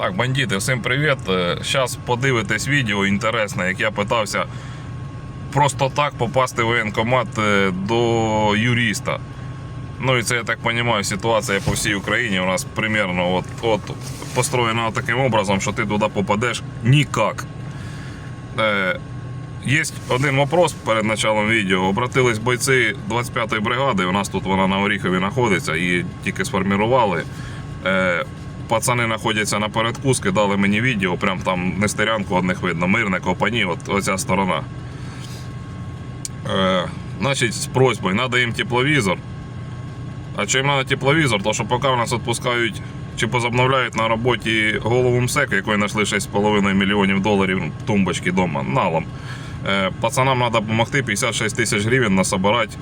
Так, бандити, всім привіт. Зараз подивитесь відео інтересне, як я питався просто так попасти в воєнкомат е, до юриста. Ну і це, я так розумію, ситуація по всій Україні у нас примерно от, от построєна таким образом, що ти туди попадеш ніяк. Е, Є один вопрос перед началом відео. Обратились бойці 25-ї бригади. У нас тут вона на Оріхові знаходиться, її тільки сформували. Е, пацани знаходяться напередку, скидали мені відео, прям там нестерянку одних видно, мирне копані, от оця сторона. Е, значить, з просьбою, треба їм тепловізор. А чим треба тепловізор? То що поки в нас відпускають чи позобновляють на роботі голову МСЕК, якої знайшли 6,5 мільйонів доларів тумбочки вдома, налом. Е, Пацанам треба допомогти 56 тисяч гривень насобирати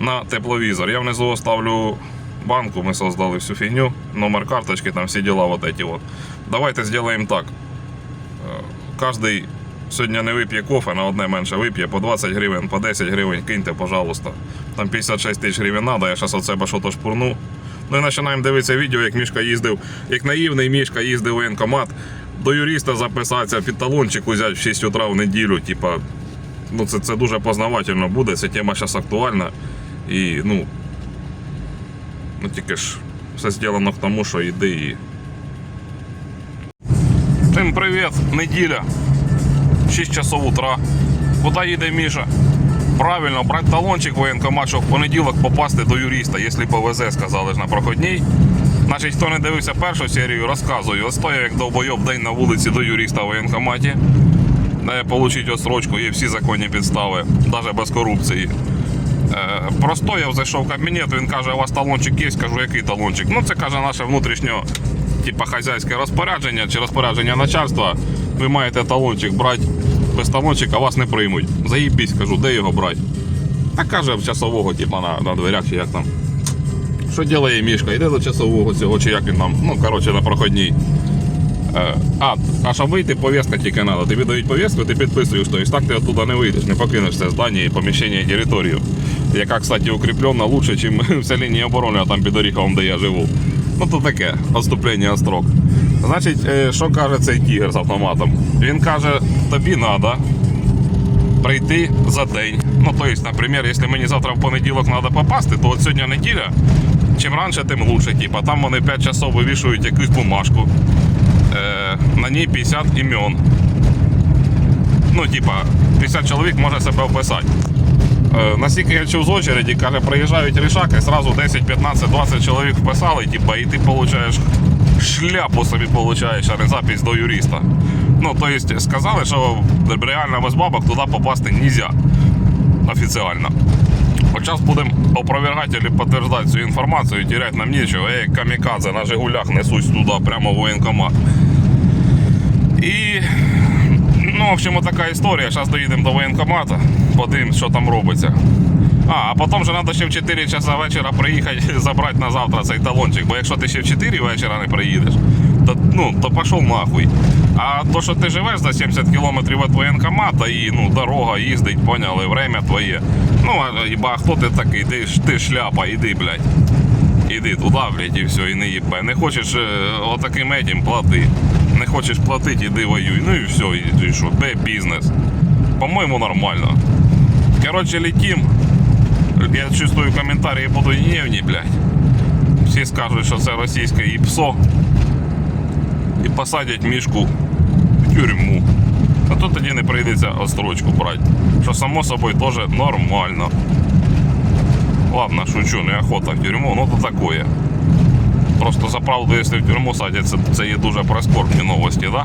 на тепловізор. Я внизу оставлю банку, ми создали всю фігню, номер карточки, там всі діла вот эти вот. Давайте зробимо так. Е, Кожний сьогодні не вип'є кофе, на одне менше вип'є по 20 гривень, по 10 гривень, киньте, пожалуйста. Там 56 тисяч гривень треба, я зараз від себе щось шпурну. Ну і починаємо дивитися відео, як Мішка їздив, як наївний Мішка їздив в воєнкомат, до юриста записатися, під талончик взяти в 6 утра в неділю. Типа, ну це, це дуже познавательно буде, ця тема зараз актуальна. І ну, ну тільки ж все зроблено к тому, що йди і. Всім привіт, неділя. 6 часов утра. Куди їде Міша? Правильно, брати талончик в воєнкомат, щоб в понеділок попасти до юриста, якщо повезе, сказали ж на проходній. Значить, хто не дивився першу серію, розказую. От стояв як довбойоб день на вулиці до юриста в воєнкоматі. Де отримати острочку, є всі законні підстави, навіть без корупції. Е, простояв, зайшов в кабінет, він каже, у вас талончик є, кажу, який талончик? Ну, це каже наше внутрішнє типа, хазяйське розпорядження чи розпорядження начальства. Ви маєте талончик брати, без талончика вас не приймуть. Заїбісь, кажу, де його брати? А каже, в часового, типа, на, на дверях чи як там. Що ділає мішка? Йде до часового цього, чи як він там, ну, коротше, на проходній. Е, А, а щоб вийти, повістка тільки треба. Тобі дають повістку, ти підписуєш, тобто так ти оттуда не вийдеш, не покинеш це здання, поміщення і територію. Яка, кстати, укріплена лучше, ніж вся лінія оборони, а там під Оріховом, де я живу. Ну то таке, відступлення строк. Значить, е, що каже цей тігр з автоматом? Він каже, тобі треба прийти за день. Ну, то есть, наприклад, якщо мені завтра в понеділок треба попасти, то от сьогодні неділя, чим раніше, тим лучше. Типа, там вони 5 часов вивішують якусь бумажку. Е, на ній 50 імен. Ну, типа, 50 чоловік може себе вписати. Е, Наскільки я чув з очереді, каже, приїжджають рішаки, зразу 10, 15, 20 чоловік вписали, типа, і ти получаєш шляпу собі получаєш, а не запись до юриста. Ну, то есть, сказали, що реально без бабок туди попасти нельзя. Офіціально. От зараз будемо опровергати або підтверджувати цю інформацію, теряти нам нічого. Ей, камікадзе на Жигулях несусь туди, прямо в воєнкомат. І Ну, в общем, така історія. Зараз доїдемо до воєнкомату, подивимось, що там робиться. А, а потім же треба ще в 4 часа вечора приїхати забрати на завтра цей талончик. Бо якщо ти ще в 4 вечора не приїдеш, то, ну, то пішов нахуй. А то, що ти живеш за 70 кілометрів від воєнкомата і ну, дорога їздить, поняли, время твоє. Ну, а їба, хто ти такий? Ти, ти шляпа, іди, блядь. Іди туди, блядь, і все, і не їбе. Не хочеш е, отаким етім плати. Не хочеш платити, іди воюй. Ну і все, і, і що, де бізнес. По-моєму, нормально. Коротше, летим. Я чувствую, коментарі будуть гнівні, блядь. Всі скажуть, що це російське ІПСО. І посадять мішку в тюрму. А то тоді не прийдеться острочку брати. Що само собою теж нормально. Ладно, шучу, неохота в тюрму, ну то такое. Просто за правду, якщо в тюрму садять, це, це є дуже прискорбні новості, да?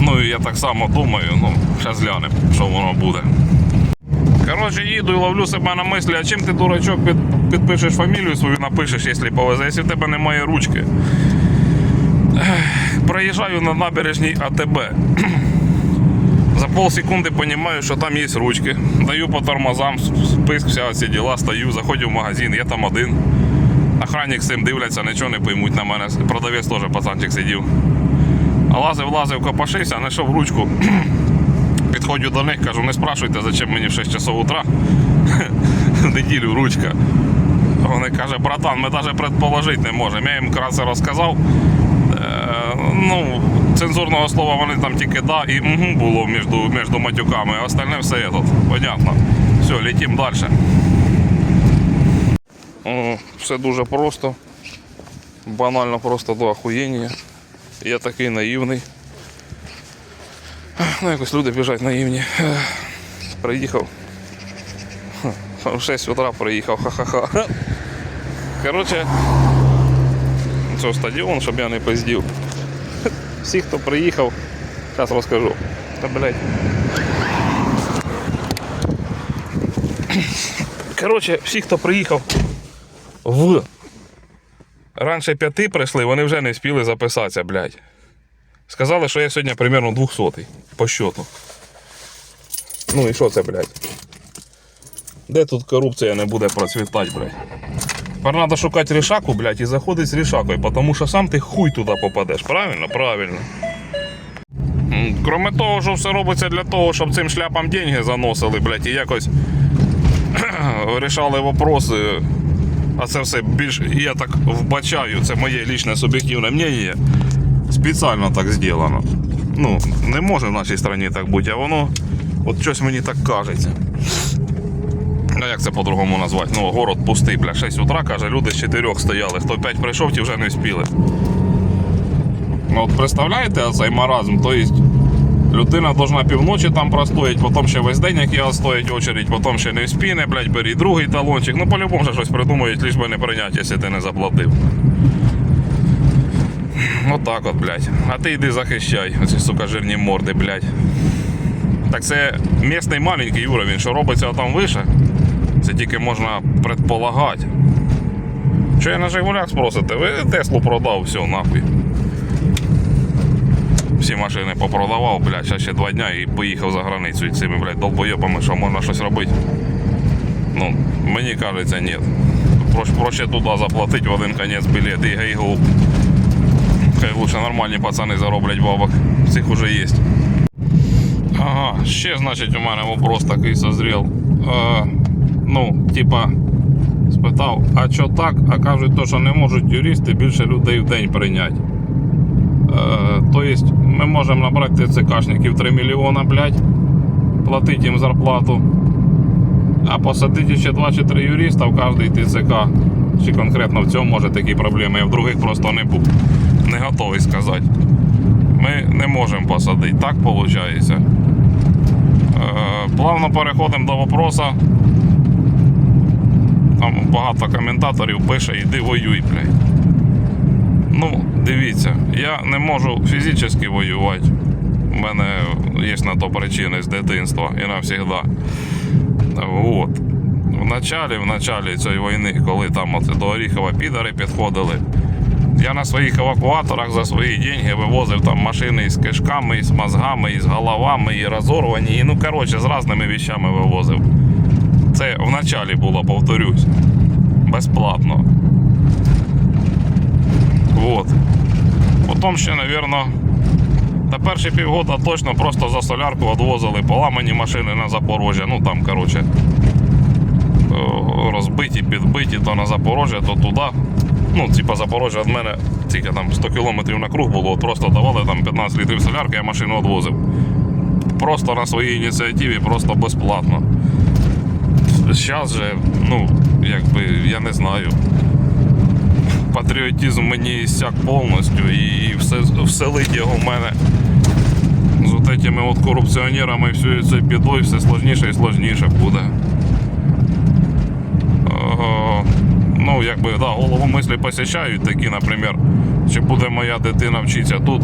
Ну і я так само думаю, ну, зараз глянемо, що воно буде. Коротше, їду і ловлю себе на мислі, а чим ти, дурачок, під, підпишеш фамілію свою, напишеш, якщо повезе, якщо в тебе немає ручки. Проїжджаю на набережній АТБ. За полсекунди розумію, що там є ручки. Даю по тормозам, списк, вся ці діла, стою, заходжу в магазин, я там один. Охранник цим дивляться, нічого не поймуть на мене. Продавець теж пацанчик сидів. Лазив, лазив, копашився, знайшов ручку. Підходжу до них, кажу, не спрашуйте, зачем мені в 6 часов утра. В неділю ручка. Вони каже, братан, ми навіть предположити не можемо. Я їм вкратце розказав. Е, Ну, цензурного слова вони там тільки да і угу було між, між матюками, а остальне все є тут. Понятно. Все, летім далі. Все дуже просто. Банально просто до охуєння. Я такий наївний. Ну, якось люди біжать наївні. Приїхав. В 6 утра приїхав, ха-ха-ха. Коротше, це стадіон, щоб я не пиздів. Всі, хто приїхав, зараз розкажу. Та блядь. Коротше, всі, хто приїхав в. Раніше п'яти прийшли, вони вже не встигли записатися, блядь. Сказали, що я сьогодні примерно 200 по счету. Ну і що це, блядь? Де тут корупція не буде процвітати, блядь? Тепер треба шукати рішаку, блядь, і заходить з рішакою, тому що сам ти хуй туди попадеш. Правильно? Правильно. Кроме того, що все робиться для того, щоб цим шляпам деньги заносили, блядь, і якось вирішали вопроси. А це все більш, я так вбачаю, це моє лічне суб'єктивне мнення. Спеціально так зроблено. Ну, не може в нашій країні так бути, а воно от щось мені так кажеться. А як це по-другому назвати? Ну, город пустий, бля, 6 утра, каже, люди з 4 стояли. Хто 5 прийшов, ті вже не вспіли. Ну, от представляєте цей маразм? Тобто людина должна півночі там простоять, потім ще весь день, як я стоять очередь, потім ще не вспіне, блядь, бери другий талончик. Ну, по-любому же щось придумають, лиш би не прийняти, якщо ти не заплатив. Отак от, блядь. А ти йди захищай, оці, сука, жирні морди, блядь. Так це місний маленький уровень, що робиться там вище, це тільки можна предполагати. Що я на Жигулях спросите? Ви Теслу продав, все, нахуй. Всі машини попродавав, блядь, ще ще два дня і поїхав за границю і цими, блядь, долбойобами, що можна щось робити. Ну, мені кажеться, ні. Проще, проще туди заплатити в один конець білет і гей-гоу. Хай лучше нормальні пацани зароблять бабок. Цих уже є. Ага, ще, значить, у мене вопрос такий созрів. Е, ну, типа, спитав, а що так? А кажуть, то, що не можуть юристи більше людей в день прийняти. Е, то есть ми можемо набрати ТЦКшників 3 мільйона, блядь, платити їм зарплату. А посадити ще 2 чи 3 юриста в кожний ТЦК. Чи конкретно в цьому може такі проблеми, я в других просто не був. Не готовий сказати. Ми не можемо посадити. Так виходить. Е, плавно переходимо до вопроса. Там багато коментаторів пише, іди воюй, блядь. Ну, дивіться, я не можу фізично воювати. У мене є на то причини з дитинства і навсігда. Вот. В началі, в началі цієї війни, коли там оце до Оріхова підари підходили, я на своїх евакуаторах за свої деньги вивозив там машини із кишками, із мозгами, із головами, і розорвані. І, ну, коротше, з різними вещами вивозив. Це в началі було, повторюсь. Безплатно. Вот. Потім ще, напевно, та перші півгода точно просто за солярку відвозили поламані машини на Запорожжя. Ну там, коротше, розбиті, підбиті, то на Запорожжя, то туди. Ну, типа Запорожжя від мене тільки там 100 кілометрів на круг було, просто давали там 15 літрів солярки, я машину відвозив. Просто на своїй ініціативі, просто безплатно. Зараз же, ну, якби, я не знаю патріотизм мені іссяк повністю і все, вселить його в мене з от этими от корупціонерами і всією цією бідою все сложніше і сложніше буде. Ну, якби, да, голову мислі посічають такі, наприклад, чи буде моя дитина вчитися тут,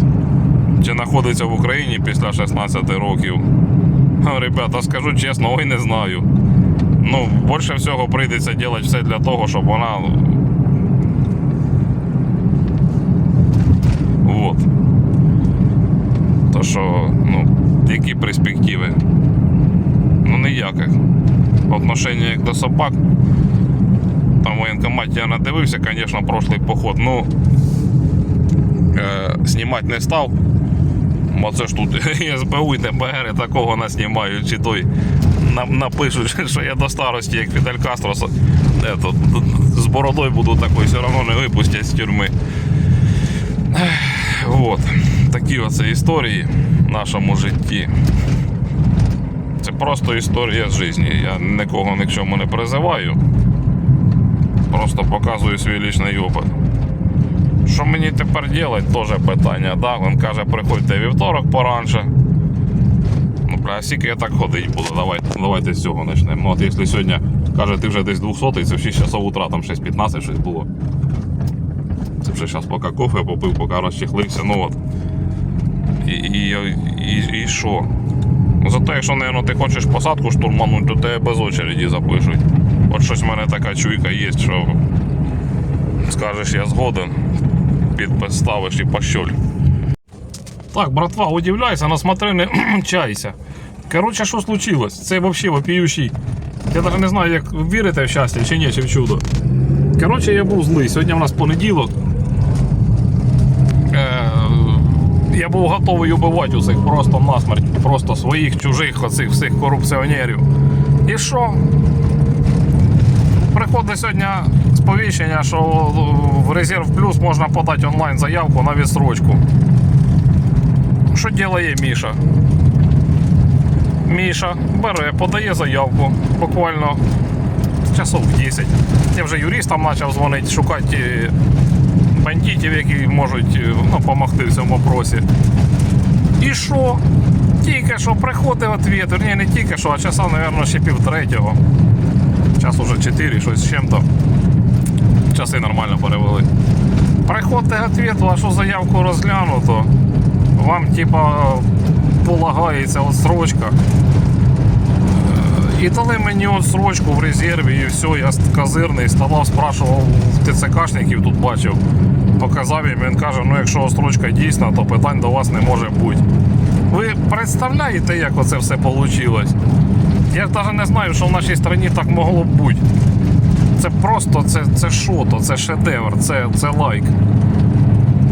чи знаходиться в Україні після 16 років. Ребята, скажу чесно, ой не знаю. Ну, більше всього прийдеться робити все для того, щоб вона Вот. То що, ну, які перспективи? Ну ніяких. Отношення як до собак. Там в воєнкоматі я надивився, звісно, прошлий поход. Ну е, знімати не став. Бо це ж тут СБУ і ДБР і такого наснімають, чи той напишуть, що я до старості, як Фідель Кастро, ето, з бородою буду такою, все одно не випустять з тюрми. Вот. житті оце історії, в нашому житті. Це просто історія з життя. Я нікого ні к чому не призиваю. Просто показую свій лічний опит. Що мені тепер робити, теж питання. Да? Він каже, приходьте вівторок поранше. Ну, бля, скільки я так ходить буду, давайте, давайте з цього почнемо. Ну, от якщо сьогодні каже, ти вже десь 200 це в 6 часов утра, там 6.15 щось було. Це вже зараз поки кофе попив, поки розчехлився, ну от. І, і, і, і що? Ну, Зато, якщо, наверное, ти хочеш посадку штурмануть, то тебе без очереді запишуть. От щось в мене така чуйка є, що скажеш, я згоден, підпис ставиш і пощоль. Так, братва, удивляйся, на смотрини чайся. Короче, що случилось? Це вообще вопіющий. Я навіть не знаю, як вірите в щастя чи ні, чи в чудо. Короче, я був злий. Сьогодні у нас понеділок. Е, я був готовий убивати усіх просто насмерть, просто своїх, чужих, оцих всіх корупціонерів. І що? Приходить сьогодні сповіщення, що в резерв плюс можна подати онлайн заявку на відсрочку. Що ділає Міша? Міша бере, подає заявку буквально часов 10. Я вже юристам почав дзвонити, шукати бандитів, які можуть е, ну, допомогти в цьому вопросі. І що? Тільки що приходить відповідь, верні, не тільки що, а часа, мабуть, ще пів третього. Час уже 4, щось з чим-то. Часи нормально перевели. Приходить відповідь, вашу заявку розглянуто. Вам, типа, полагається отсрочка. І дали мені отсрочку в резерві, і все, я козирний, ставав, спрашував в ТЦКшників, тут бачив. Показав їм, він каже, ну якщо отсрочка дійсна, то питань до вас не може бути. Ви представляєте, як оце все вийшло? Я навіть не знаю, що в нашій країні так могло б бути. Це просто це, це шото, це шедевр, це, це лайк.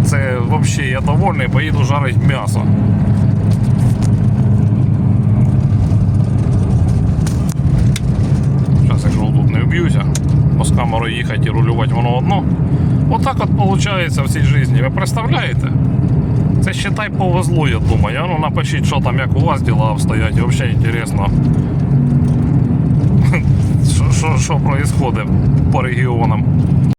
Це взагалі я довольний, поїду жарити м'ясо. Зараз, якщо тут не вб'юся, камерою їхати і рулювати воно одно. Отак от виходить в цій житті. Ви представляєте? Це считай повезло, я думаю. А Ну напишіть, що там, як у вас діла обстоять. Взагалі інтересно. Що, що, що происходит по регіонам.